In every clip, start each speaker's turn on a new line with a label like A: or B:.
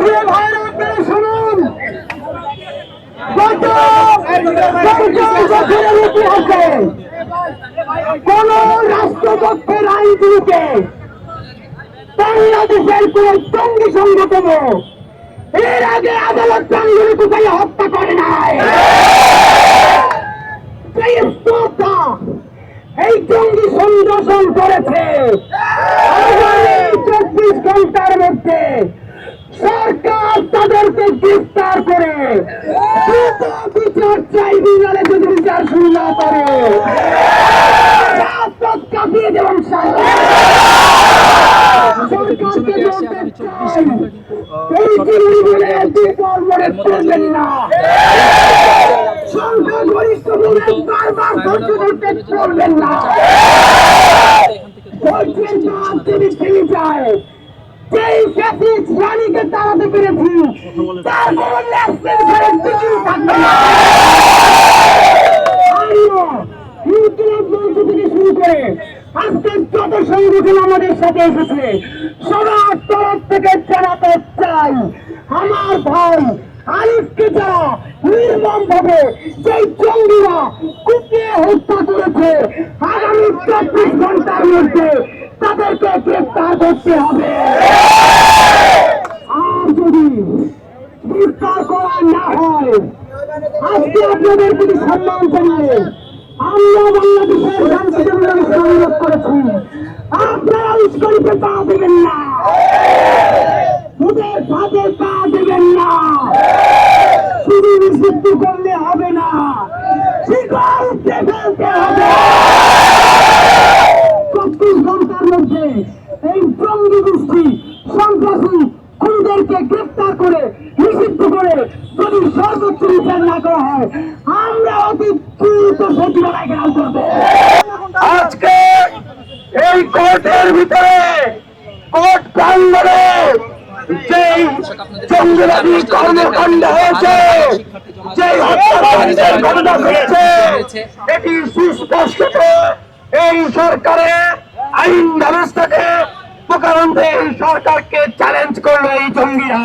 A: প্রিয় ভাইরা, আপনারা শুনুন। গত পঞ্চাশ বছরের ইতিহাসে কোন রাষ্ট্রপক্ষের আইনগুলিকে বাংলাদেশের কোন জঙ্গি সংগঠন এর আগে আদালত প্রাঙ্গনে কোথায় হত্যা করে নাই। এই জঙ্গি সংগঠন করেছে আগামী চব্বিশ ঘণ্টার মধ্যে সরকার তাদেরকে গ্রেফতার করে। বিচার ট্রাইব্যুনালে যদি বিচার শুরু না করে কাঁপিয়ে দেবেন বারবার না। ফ্যাসিস্ট রানীকে তাড়াতে পেরেছি, তার কোনো ন্যাশনাল আমাদের সাথে এসেছে, সবার তরফ থেকে জানাতে চাই, আমার ভাই আরিফকে যারা সেই জঙ্গিরা কুপিয়ে হত্যা করেছে, আগামী চব্বিশ ঘণ্টার মধ্যে করতে হবে। আর যদি গ্রেফতার করা না হয়, আজকে আপনাদের প্রতি সম্মান জানিয়ে আমরা বাংলাদেশের সংযোগ করেছি। আপনারা উস্কানিতে পা দেবেন না। ওদের ফাঁদে পা দেবেন না। শুধু নিষিদ্ধ করলে হবে না। শিকার উঠে ফেলতে হবে চব্বিশ ঘণ্টার মধ্যে এই জঙ্গি গোষ্ঠী সন্ত্রাসী খুনিদেরকে গ্রেপ্তার করে নিষিদ্ধ করে যদি সর্বোচ্চ বিচার না করা হয়। আমরা অতি দ্রুত সচিবালয় ঘেরাও করব। আজকে এই কোর্টের ভিতরে কোর্ট প্রাঙ্গণে যেই জঙ্গিবাদী কর্মকাণ্ড হয়েছে, যেই হত্যাকাণ্ডের ঘটনা ঘটেছে, এটি সুস্পষ্ট এই সরকারের আইন ব্যবস্থাকে প্রকারান্তে এই সরকারকে চ্যালেঞ্জ করল এই জঙ্গিরা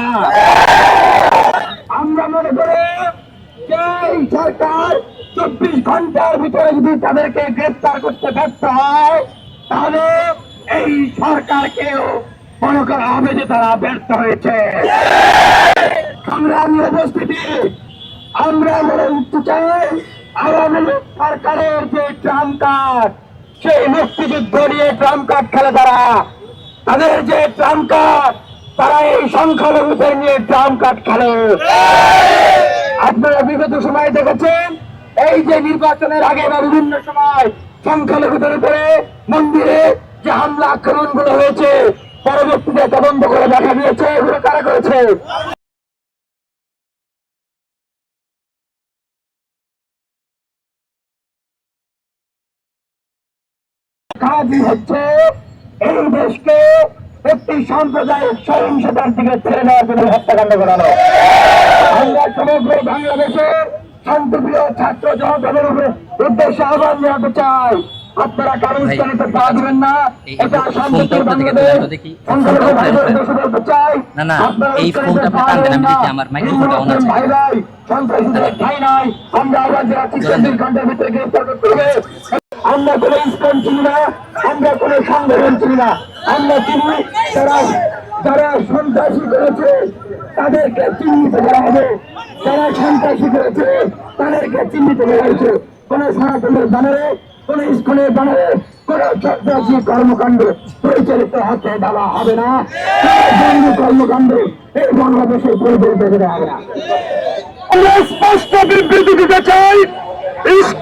A: আমরা মনে করি যে এই সরকার চব্বিশ ঘণ্টার ভিতরে যদি তাদেরকে গ্রেফতার করতে ব্যর্থ হয়, তাহলে এই সরকারকেও মনে করা হবে যে তারা ব্যর্থ হয়েছে। সংগ্রামী উপস্থিতি, আমরা মনে উঠতে চাই লীগ সরকারের যে ট্রাম কার্ড, সেই মুক্তিযুদ্ধ নিয়ে ট্রাম কার্ড খেলে তারা। তাদের যে ট্রাম কার্ড, তারা এই সংখ্যালঘুদের নিয়ে ট্রাম কার্ড খেলে। আপনারা বিগত সময় দেখেছেন, এই যে নির্বাচনের আগে বা বিভিন্ন সময় সংখ্যালঘুদের উপরে মন্দিরে যে হামলা আক্রমণগুলো হয়েছে, পরবর্তীতে তদন্ত করে দেখা গিয়েছে এগুলো কারা করেছে? একটি সাম্প্রদায়িক সহিংসতার দিকে ছেড়ে নেওয়ার জন্য হত্যাকাণ্ড করানো আমরা সমগ্র বাংলাদেশের শান্তিপ্রিয় ছাত্র জনগণের উদ্দেশ্যে আহ্বান জানাতে চাই। আপনারা কারও উস্কানিতে পা দিবেন না। এটা
B: ফোনটা
A: শান্তিপ্রিয়
B: উপর দিকে
A: বাংলাদেশ
B: তুলে আনো দেখি।
A: সংখ্যালঘু ভাইদের উদ্দেশ্যে বলতে চাই
B: না, না, এই ফোনটা
A: পা
B: টান আমি দেখি আমার মাইক্রোফোনটা on আছে।
A: ভাই ভাই সন্ত্রাসীদের ঠাঁই নাই। আমরা ঘণ্টার ভিতরে গ্রেফতার করতে হবে। আমরা কোন ইস্কন চিনি না আমরা কোন সংগঠন চিনি না। আমরা চিনি যারা যারা সন্ত্রাসী করেছে, তাদেরকে চিহ্নিত করা হবে। যারা সন্ত্রাসী করেছে, তাদেরকে চিহ্নিত করা হয়েছে। কোন সনাতনের ব্যানারে, কোন স্কুলের ব্যানারে, কোন সন্ত্রাসী কর্মকাণ্ড পরিচালিত হাতে দেওয়া হবে না। জঙ্গি কর্মকাণ্ড এই বাংলাদেশে পরিচালিত করা হবে না। আমরা স্পষ্ট বিবৃতি দিতে চাই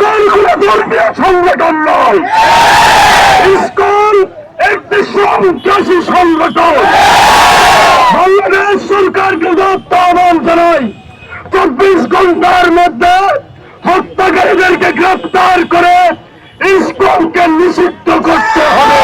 A: কোন ধর্মীয় সংগঠন নয় ইস্কন একটি সন্ত্রাসী সংগঠন বাংলাদেশ সরকারকে দত্ত আহ্বান জানাই চব্বিশ ঘণ্টার মধ্যে হত্যাকারীদেরকে গ্রেফতার করে ইস্কুলকে নিষিদ্ধ করতে হবে।